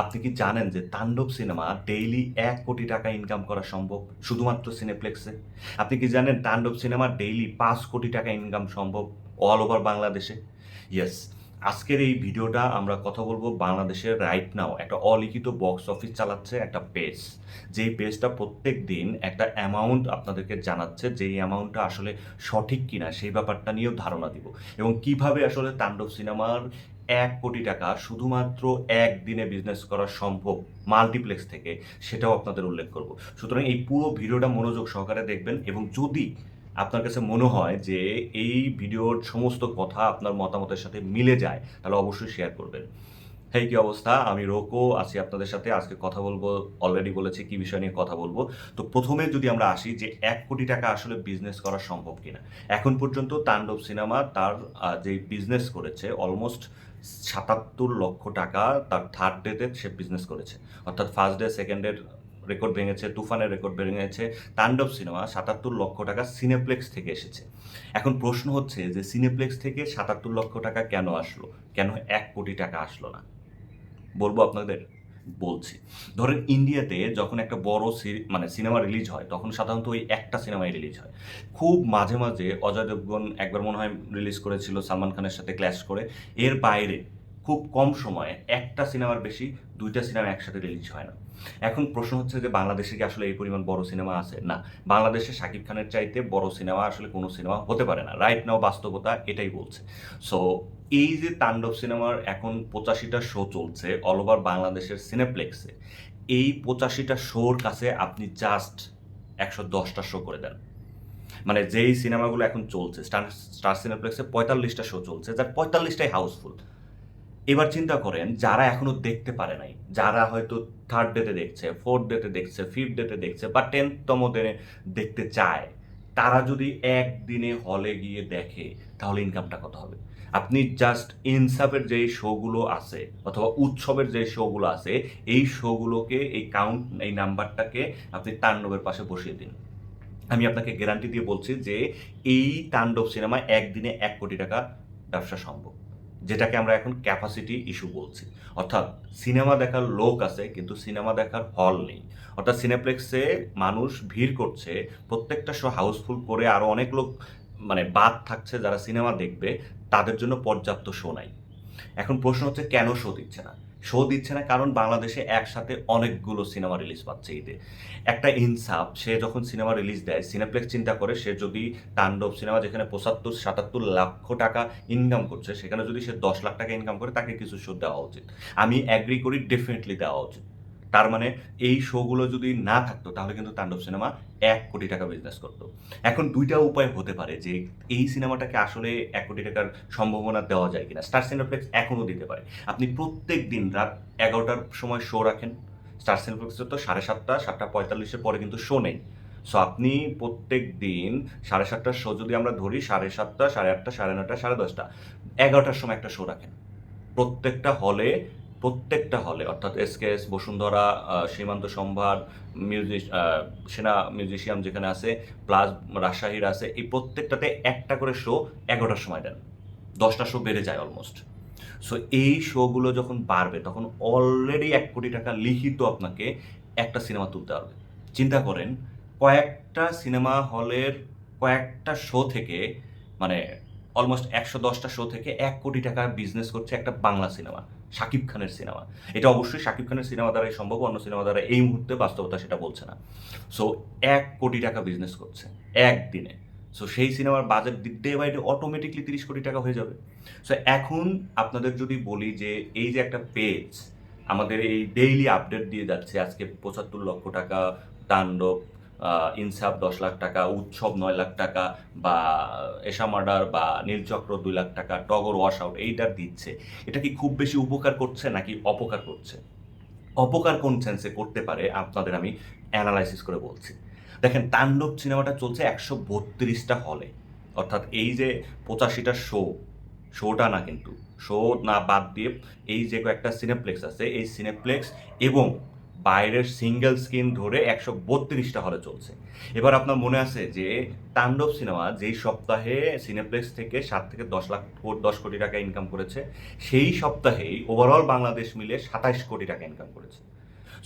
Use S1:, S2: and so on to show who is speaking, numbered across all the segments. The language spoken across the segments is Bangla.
S1: আপনি কি জানেন যে তাণ্ডব সিনেমা ডেইলি এক কোটি টাকা ইনকাম করা সম্ভব শুধুমাত্র সিনেপ্লেক্সে আপনি কি জানেন তাণ্ডব সিনেমা ডেইলি পাঁচ কোটি টাকা ইনকাম সম্ভব অল ওভার বাংলাদেশে ইয়েস আজকের এই ভিডিওটা আমরা কথা বলব বাংলাদেশের রাইট নাও একটা অলিখিত বক্স অফিস চালাচ্ছে একটা পেজ যেই পেজটা প্রত্যেক দিন একটা অ্যামাউন্ট আপনাদেরকে জানাচ্ছে, যেই অ্যামাউন্টটা আসলে সঠিক কিনা সেই ব্যাপারটা নিয়েও ধারণা দিব। এবং কীভাবে আসলে তাণ্ডব সিনেমার এক কোটি টাকা শুধুমাত্র একদিনে বিজনেস করা সম্ভব মাল্টিপ্লেক্স থেকে, সেটাও আপনাদের উল্লেখ করব। সুতরাং এই পুরো ভিডিওটা মনোযোগ সহকারে দেখবেন এবং যদি আপনার কাছে মনে হয় যে এই ভিডিওর সমস্ত কথা আপনার মতামতের সাথে মিলে যায়, তাহলে অবশ্যই শেয়ার করবেন। হেই, কি অবস্থা? আমি রোকো, আছি আপনাদের সাথে। আজকে কথা বলব অলরেডি বলেছি কি বিষয় নিয়ে কথা বলব। তো প্রথমে যদি আমরা আসি যে এক কোটি টাকা আসলে বিজনেস করা সম্ভব কিনা। এখন পর্যন্ত তাণ্ডব সিনেমা তার যে বিজনেস করেছে অলমোস্ট সাতাত্তর লক্ষ টাকা তার থার্ড ডেতে সে বিজনেস করেছে। অর্থাৎ ফার্স্ট ডে সেকেন্ড ডের রেকর্ড ভেঙেছে, তুফানের রেকর্ড ভেঙেছে, তাণ্ডব সিনেমা সাতাত্তর লক্ষ টাকা সিনেপ্লেক্স থেকে এসেছে। এখন প্রশ্ন হচ্ছে যে সিনেপ্লেক্স থেকে সাতাত্তর লক্ষ টাকা কেন আসলো? কেন এক কোটি টাকা আসলো না? বলব আপনাদের। বলছি। ধরেন ইন্ডিয়াতে যখন একটা বড় মানে সিনেমা রিলিজ হয়, তখন সাধারণত ওই একটা সিনেমাই রিলিজ হয়। খুব মাঝে মাঝে অজয় দেবগন একবার মনে হয় রিলিজ করেছিল সালমান খানের সাথে ক্ল্যাশ করে। এর বাইরে খুব কম সময়ে একটা সিনেমার বেশি দুইটা সিনেমা একসাথে রিলিজ হয় না। এখন প্রশ্ন হচ্ছে যে বাংলাদেশে কি আসলে এই পরিমাণ বড় সিনেমা আছে? না, বাংলাদেশে শাকিব খানের চাইতে বড় সিনেমা আসলে কোনো সিনেমা হতে পারে না। রাইট নাও বাস্তবতা এটাই বলছে। সো এই যে তাণ্ডব সিনেমার এখন পঁচাশিটা শো চলছে অল ওভার বাংলাদেশের সিনেপ্লেক্সে এই পঁচাশিটা শোর কাছে আপনি জাস্ট একশো দশটা শো করে দেন। মানে যেই সিনেমাগুলো এখন চলছে স্টার স্টার সিনেপ্লেক্সে পঁয়তাল্লিশটা শো চলছে, যার পঁয়তাল্লিশটাই হাউসফুল এবার চিন্তা করেন, যারা এখনও দেখতে পারে নাই, যারা হয়তো থার্ড ডেতে দেখছে ফোর্থ ডেতে দেখছে ফিফথ ডেতে দেখছে বা টেনতম দিনে দেখতে চায়, তারা যদি একদিনে হলে গিয়ে দেখে, তাহলে ইনকামটা কত হবে? আপনি জাস্ট ইনসাফের যে শোগুলো আছে অথবা উৎসবের যে শোগুলো আছে, এই শোগুলোকে, এই কাউন্ট এই নাম্বারটাকে আপনি তাণ্ডবের পাশে বসিয়ে দিন। আমি আপনাকে গ্যারান্টি দিয়ে বলছি যে এই তাণ্ডব সিনেমা একদিনে এক কোটি টাকা ব্যবসা সম্ভব, যেটাকে আমরা এখন ক্যাপাসিটি ইস্যু বলছি। অর্থাৎ সিনেমা দেখার লোক আছে, কিন্তু সিনেমা দেখার হল নেই। অর্থাৎ সিনেপ্লেক্সে মানুষ ভিড় করছে, প্রত্যেকটা শো হাউসফুল করে আরও অনেক লোক মানে বাদ থাকছে যারা সিনেমা দেখবে, তাদের জন্য পর্যাপ্ত শো নাই। এখন প্রশ্ন হচ্ছে, কেন শো দিচ্ছে না? শো দিচ্ছে না কারণ বাংলাদেশে একসাথে অনেকগুলো সিনেমা রিলিজ পাচ্ছে ঈদে। একটা ইনসাফ, সে যখন সিনেমা রিলিজ দেয় সিনেপ্লেক্স চিন্তা করে, সে যদি তাণ্ডব সিনেমা যেখানে পঁচাত্তর, সাতাত্তর লক্ষ টাকা ইনকাম করছে, সেখানে যদি সে দশ লাখ টাকা ইনকাম করে, তাকে কিছু শো দেওয়া উচিত। আমি অ্যাগ্রি করি ডেফিনেটলি দেওয়া উচিত। তার মানে এই শোগুলো যদি না থাকতো, তাহলে কিন্তু তাণ্ডব সিনেমা এক কোটি টাকা বিজনেস করতো। এখন দুইটা উপায় হতে পারে যে এই সিনেমাটাকে আসলে এক কোটি টাকার সম্ভাবনা দেওয়া যায় কিনা। স্টার সিনেপ্লেক্স এখনও দিতে পারে। আপনি প্রত্যেক দিন রাত এগারোটার সময় শো রাখেন। স্টার সিনেপ্লেক্সে তো সাড়ে সাতটা সাতটা পঁয়তাল্লিশের পরে কিন্তু শো নেই। সো আপনি প্রত্যেক দিন সাড়ে সাতটার শো যদি আমরা ধরি, সাড়ে সাতটা, সাড়ে আটটা, সাড়ে নটা সাড়ে দশটা, এগারোটার সময় একটা শো রাখেন। প্রত্যেকটা হলে প্রত্যেকটা হলে, অর্থাৎ এসকেএস বসুন্ধরা সীমান্ত সম্ভার মিউজিক সেনা মিউজিশিয়াম যেখানে আছে, প্লাস রাজশাহীর আছে, এই প্রত্যেকটাতে একটা করে শো এগারোটার সময় দেন। দশটা শো বেড়ে যায় অলমোস্ট সো এই শোগুলো যখন বাড়বে, তখন অলরেডি এক কোটি টাকা লিখিত আপনাকে একটা সিনেমা তুলতে হবে। চিন্তা করেন, কয়েকটা সিনেমা হলের কয়েকটা শো থেকে মানে অলমোস্ট একশো দশটা শো থেকে এক কোটি টাকা বিজনেস করছে একটা বাংলা সিনেমা শাকিব খানের সিনেমা এটা অবশ্যই শাকিব খানের সিনেমা দ্বারাই সম্ভব, অন্য সিনেমা দ্বারা এই মুহূর্তে বাস্তবতা সেটা বলছে না। সো এক কোটি টাকা বিজনেস করছে, একদিনে। সো সেই সিনেমার budget day by day automatically তিরিশ কোটি টাকা হয়ে যাবে। সো এখন আপনাদের যদি বলি যে এই যে একটা পেজ আমাদের এই ডেইলি আপডেট দিয়ে যাচ্ছে, আজকে পঁচাত্তর লক্ষ টাকা, তাণ্ডব ইনসাফ দশ লাখ টাকা, উৎসব নয় লাখ টাকা বা এশা মার্ডার বা নীলচক্র দুই লাখ টাকা, টগর ওয়াশ আউট এইটা দিচ্ছে। এটা কি খুব বেশি উপকার করছে নাকি অপকার করছে? অপকার কোন সেন্সে করতে পারে আপনাদের আমি অ্যানালাইসিস করে বলছি। দেখেন, তাণ্ডব সিনেমাটা চলছে একশো বত্রিশটা হলে অর্থাৎ এই যে পঁচাশিটা শো শোটা না কিন্তু শো না বাদ দিয়ে এই যে কয়েকটা সিনেপ্লেক্স আছে, এই সিনেপ্লেক্স এবং বাইরের সিঙ্গেল স্ক্রিন ধরে একশো বত্রিশটা হলে চলছে। এবার আপনার মনে আছে যে তাণ্ডব সিনেমা যেই সপ্তাহে সিনেপ্লেক্স থেকে সাত থেকে দশ লাখ দশ কোটি টাকা ইনকাম করেছে, সেই সপ্তাহেই ওভারঅল বাংলাদেশ মিলে সাতাইশ কোটি টাকা ইনকাম করেছে।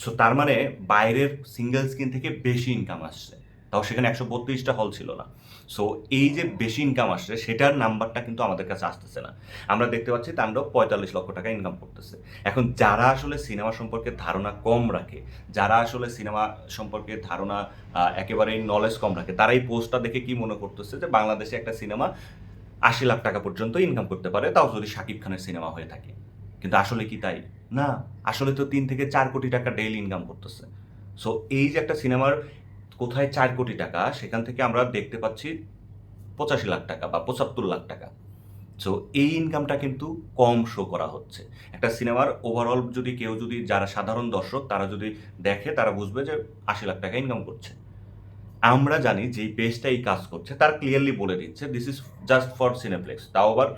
S1: সো তার মানে বাইরের সিঙ্গেল স্ক্রিন থেকে বেশি ইনকাম আসছে। তাও সেখানে একশো বত্রিশটা হল ছিল না। সো এই যে বেশি ইনকাম আসছে, সেটার নাম্বারটা কিন্তু আমাদের কাছে আসতেছে না। আমরা দেখতে পাচ্ছি তাণ্ডব পঁয়তাল্লিশ লক্ষ টাকা ইনকাম করতেছে। এখন যারা আসলে সিনেমা সম্পর্কে ধারণা কম রাখে, যারা আসলে সিনেমা সম্পর্কে ধারণা একেবারেই নলেজ কম রাখে, তারা এই পোস্টটা দেখে কি মনে করতেছে যে বাংলাদেশে একটা সিনেমা আশি লাখ টাকা পর্যন্ত ইনকাম করতে পারে, তাও যদি শাকিব খানের সিনেমা হয়ে থাকে। কিন্তু আসলে কি তাই? না, আসলে তো তিন থেকে চার কোটি টাকা ডেইলি ইনকাম করতেছে। সো এই যে একটা সিনেমার কোথায় চার কোটি টাকা, সেখান থেকে আমরা দেখতে পাচ্ছি পঁচাশি লাখ টাকা বা পঁচাত্তর লাখ টাকা। সো এই ইনকামটা কিন্তু কম শো করা হচ্ছে। একটা সিনেমার ওভারঅল যদি কেউ যদি, যারা সাধারণ দর্শক, তারা যদি দেখে, তারা বুঝবে যে আশি লাখ টাকা ইনকাম করছে। আমরা জানি যে পেজটা এই কাজ করছে, তার ক্লিয়ারলি বলে দিচ্ছে this is just for Cineplex তাও আবার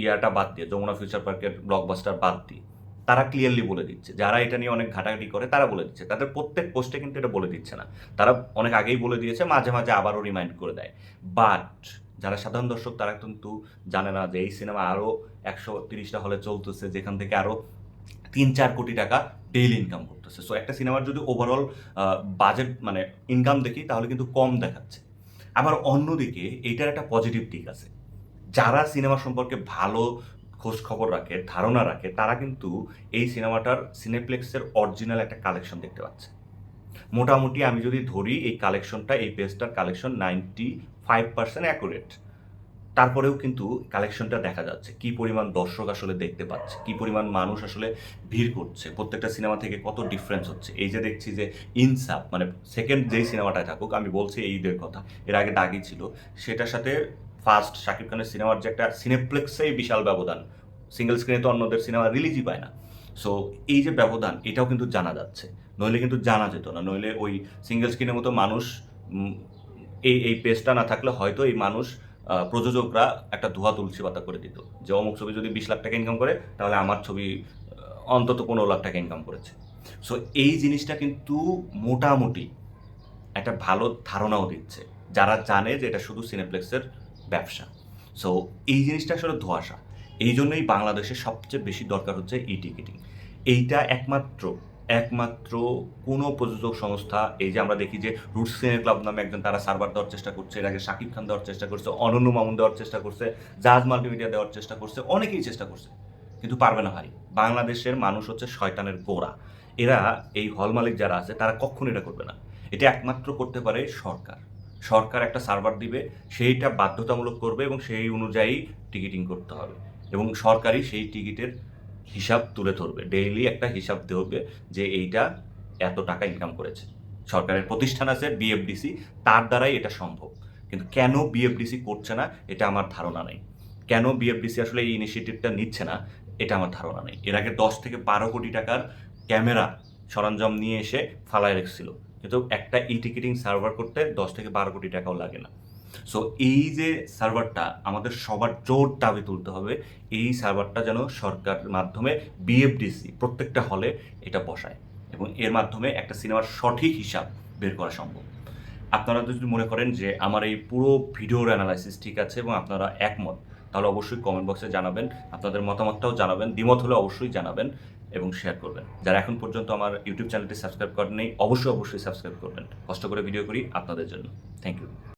S1: ইয়াটা বাদ দিয়ে, যমুনা ফিউচার পার্কের ব্লকবাস্টার বাদ দিয়ে। তারা ক্লিয়ারলি বলে দিচ্ছে। যারা এটা নিয়ে অনেক ঘাটাঘাটি করে, তারা বলে দিচ্ছে। তাদের প্রত্যেক পোস্টে কিন্তু এটা বলে দিচ্ছে না। তারা অনেক আগেই বলে দিয়েছে, মাঝে মাঝে আবারও রিমাইন্ড করে দেয়। বাট যারা সাধারণ দর্শক, তারা কিন্তু জানে না যে এই সিনেমা আরও একশো তিরিশটা হলে চলতেছে, যেখান থেকে আরও তিন চার কোটি টাকা ডেইলি ইনকাম করতেছে। সো একটা সিনেমার যদি ওভারঅল বাজেট মানে ইনকাম দেখি, তাহলে কিন্তু কম দেখাচ্ছে। আবার অন্যদিকে, এইটার একটা পজিটিভ দিক আছে। যারা সিনেমা সম্পর্কে ভালো খোঁজ খবর রাখে, ধারণা রাখে, তারা কিন্তু এই সিনেমাটার সিনেপ্লেক্সের অরিজিনাল একটা কালেকশন দেখতে পাচ্ছে। মোটামুটি আমি যদি ধরি, এই কালেকশনটা এই পেজটার collection ninety five percent accurate তারপরেও কিন্তু কালেকশনটা দেখা যাচ্ছে, কি পরিমাণ দর্শক আসলে দেখতে পাচ্ছে, কি পরিমাণ মানুষ আসলে ভিড় করছে, প্রত্যেকটা সিনেমা থেকে কত ডিফারেন্স হচ্ছে। এই যে দেখছি যে ইনসাফ মানে সেকেন্ড যেই সিনেমাটায় থাকুক, আমি বলছি এই ঈদের কথা, এর আগে দাগি ছিল, সেটার সাথে ফার্স্ট শাকিব খানের সিনেমার যে একটা সিনেপ্লেক্সেই বিশাল ব্যবধান। সিঙ্গেল স্ক্রিনে তো অন্যদের সিনেমা রিলিজই পায় না। সো এই যে ব্যবধান, এটাও কিন্তু জানা যাচ্ছে। নইলে কিন্তু জানা যেত না। নইলে ওই সিঙ্গেল স্ক্রিনের মতো মানুষ এই এই পেজটা না থাকলে হয়তো এই মানুষ প্রযোজকরা একটা ধোয়া তুলসী পাতা করে দিত। যে অমুক ছবি যদি বিশ লাখ টাকা ইনকাম করে, তাহলে আমার ছবি অন্তত পনেরো লাখ টাকা ইনকাম করেছে। সো এই জিনিসটা কিন্তু মোটামুটি একটা ভালো ধারণাও দিচ্ছে। যারা জানে যে এটা শুধু সিনেপ্লেক্সের ব্যবসা। সো এই জিনিসটা আসলে ধোয়াশা। এই জন্যই বাংলাদেশে সবচেয়ে বেশি দরকার হচ্ছে ই টিকিটিং এইটা একমাত্র একমাত্র কোনো প্রযোজক সংস্থা, এই যে আমরা দেখি যে রুট সিনে ক্লাব নামে একজন তারা সার্ভার দেওয়ার চেষ্টা করছে, এর আগে শাকিব খান দেওয়ার চেষ্টা করছে, অনন্য মামুন দেওয়ার চেষ্টা করছে জাহাজ মাল্টিমিডিয়া দেওয়ার চেষ্টা করছে, অনেকেই চেষ্টা করছে। কিন্তু পারবে না ভাই। বাংলাদেশের মানুষ হচ্ছে শয়তানের গোড়া। এরা এই হল মালিক যারা আছে, তারা কখনো এটা করবে না। এটা একমাত্র করতে পারে সরকার। সরকার একটা সার্ভার দিবে, সেইটা বাধ্যতামূলক করবে এবং সেই অনুযায়ী টিকিটিং করতে হবে। এবং সরকারই সেই টিকিটের হিসাব তুলে ধরবে, ডেইলি একটা হিসাব দেবে যে এইটা এত টাকা ইনকাম করেছে। সরকারের প্রতিষ্ঠান আছে বিএফডিসি তার দ্বারাই এটা সম্ভব। কিন্তু কেন বিএফডিসি করছে না, এটা আমার ধারণা নেই। কেন বিএফডিসি আসলে এই ইনিশিয়েটিভটা নিচ্ছে না, এটা আমার ধারণা নেই। এর আগে দশ থেকে বারো কোটি টাকার ক্যামেরা সরঞ্জাম নিয়ে এসে ফালায় রেখেছিল। কিন্তু একটা ই টিকিটিং সার্ভার করতে দশ থেকে বারো কোটি টাকাও লাগে না। সো এই যে সার্ভারটা আমাদের সবার জোর দাবি তুলতে হবে, এই সার্ভারটা যেন সরকার মাধ্যমে বিএফডিসি প্রত্যেকটা হলে এটা বসায় এবং এর মাধ্যমে একটা সিনেমার সঠিক হিসাব বের করা সম্ভব। আপনারা যদি মনে করেন যে আমার এই পুরো ভিডিওর অ্যানালাইসিস ঠিক আছে এবং আপনারা একমত, তাহলে অবশ্যই কমেন্ট বক্সে জানাবেন, আপনাদের মতামতটাও জানাবেন, দ্বিমত হলে অবশ্যই জানাবেন। এবং শেয়ার করবেন। যারা এখন পর্যন্ত আমার ইউটিউব চ্যানেলটি সাবস্ক্রাইব করেন অবশ্যই অবশ্যই সাবস্ক্রাইব করবেন। কষ্ট করে ভিডিও করি আপনাদের জন্য। Thank you